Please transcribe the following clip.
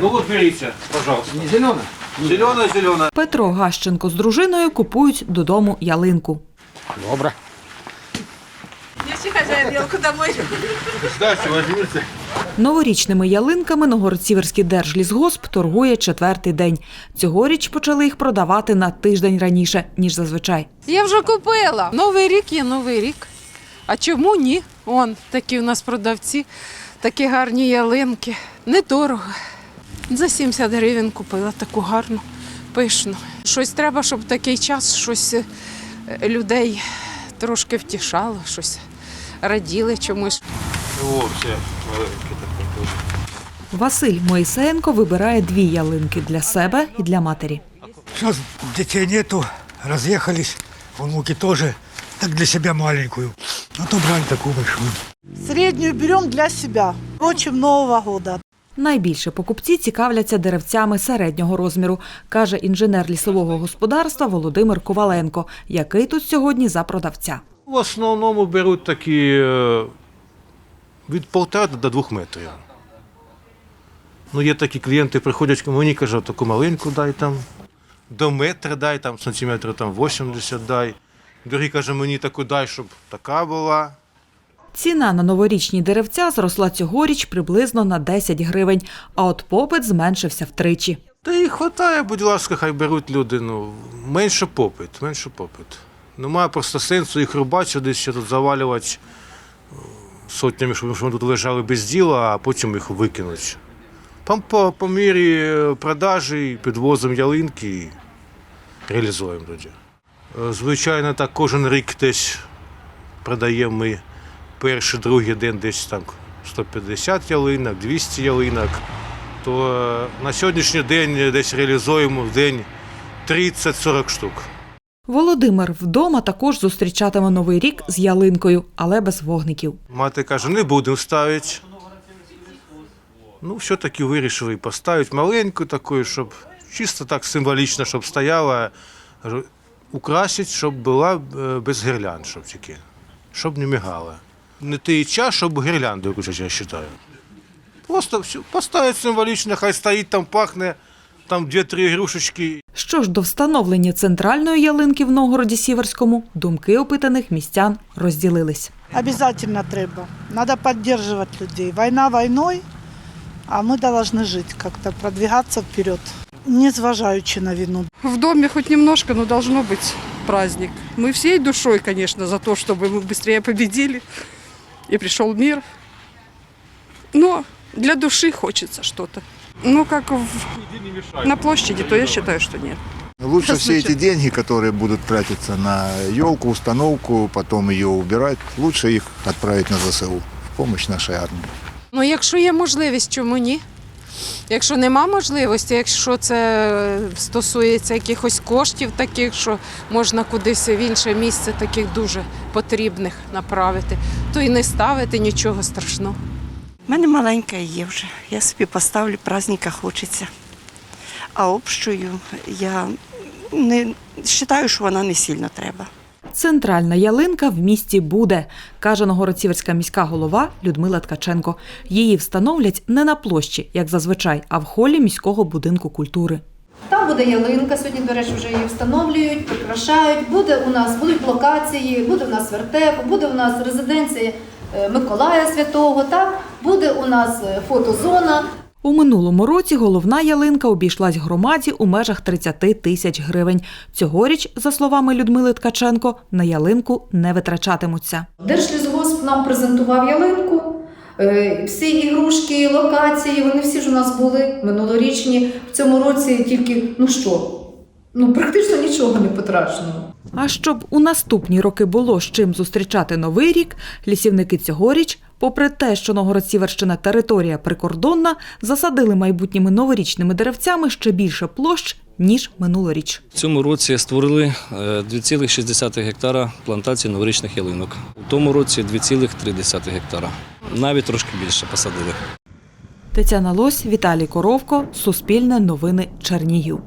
Ну вот берите, пожалуйста. Не зеленая? Зеленая, зеленая. Петро Гащенко з дружиною купують додому ялинку. Добре. Домой. Кстати, возьмите. Новорічними ялинками Новгород-Сіверський держлісгосп торгує четвертий день. Цьогоріч почали їх продавати на тиждень раніше, ніж зазвичай. Я вже купила. Новий рік є новий рік. А чому ні? Он такі у нас продавці, такі гарні ялинки. Недорого. За 70 гривень купила таку гарну, пишну. Щось треба, щоб в такий час щось е, людей трошки втішало, щось раділи чомусь. О, все. маленький. Василь Моїсеєнко вибирає дві ялинки для себе і для матері. Сейчас детей нету, разъехались. Внуки тоже. Так для себя маленькую. А то брали такую большую. Среднюю берем для себя. Против Нового года. Найбільше покупці цікавляться деревцями середнього розміру, каже інженер лісового господарства Володимир Коваленко, який тут сьогодні за продавця. В основному беруть такі е, від полтора до двох метрів. Ну, є такі клієнти, приходять, мені кажуть, таку маленьку дай там, до метра дай, там сантиметрів там 80 дай. Другий каже, мені таку дай, щоб така була. Ціна на новорічні деревця зросла цьогоріч приблизно на 10 гривень, а от попит зменшився втричі. Та і хватає, будь ласка, хай беруть люди. Ну, менше попит, менше попит. Немає просто сенсу їх рубати, десь ще тут завалювати е, сотнями, щоб вони тут лежали без діла, а потім їх викинуть. По, по, по мірі е, продажі підвозимо ялинки і реалізуємо тоді. Е, Звичайно, так кожен рік десь продаємо ми перший, другий день десь там 150 ялинок, 200 ялинок то е, на сьогоднішній день десь реалізуємо в день 30-40 штук. Володимир вдома також зустрічатиме новий рік з ялинкою, але без вогників. Мати каже, не будемо ставити. Ну, все-таки вирішили поставити маленьку таку, щоб чисто так символічно, щоб стояла, украсити, щоб була е, без гірлянд, щоб тільки, щоб не мігала Не той час, щоб гірлянди виключити, я вважаю. Просто все, поставити символічно, хай стоїть там, пахне, там дві-три ігрушечки, Що ж до встановлення центральної ялинки в Новгороді Сіверському, думки опитаних містян розділились. Обязательно треба. Надо поддерживать людей. Война войной, а мы должны жить как-то, продвигаться вперед. Не зважаючи на вину. В доме хоть немножко, но должно быть праздник. Мы всей душой, конечно, за то, чтобы мы быстрее победили и пришел мир. Но для души хочется что-то. Ну, как в- на площади, то я считаю, что нет. Лучше все эти деньги, которые будут тратиться на елку, установку, потом ее убирать, лучше их отправить на ЗСУ в помощь нашей армии. Ну, якщо є можливість, чому ні? Якщо нема можливості, якщо це стосується якихось коштів таких, що можна кудись в інше місце таких дуже потрібних направити, то і не ставити нічого страшного. У мене маленька є вже. Я собі поставлю, праздника хочеться. А общою я не вважаю, що вона не сильно треба. Центральна ялинка в місті буде, каже Новгородсіверська міська голова Людмила Ткаченко. Її встановлять не на площі, як зазвичай, а в холі міського будинку культури. Там буде ялинка, сьогодні, до речі, вже її встановлюють, прикрашають. Буде у нас будуть локації, буде у нас вертеп, буде у нас резиденція е, Миколая Святого, так? буде у нас е, фотозона. У минулому році головна ялинка обійшлась громаді у межах 30 тисяч гривень. Цьогоріч, за словами Людмили Ткаченко, на ялинку не витрачатимуться. Держлісгосп нам презентував ялинку. Е, Всі ігрушки, локації, вони всі ж у нас були минулорічні. В цьому році тільки, ну що, ну практично нічого не потрачено. А щоб у наступні роки було з чим зустрічати новий рік, лісівники цьогоріч, попри те, що Новгород-Сіверщина територія прикордонна, засадили майбутніми новорічними деревцями ще більше площ, ніж минулоріч. В цьому році створили е, 2,6 гектара плантації новорічних ялинок. У тому році 2,3 гектара. Навіть трошки більше посадили. Тетяна Лось, Віталій Коровко, Суспільне новини Чернігів.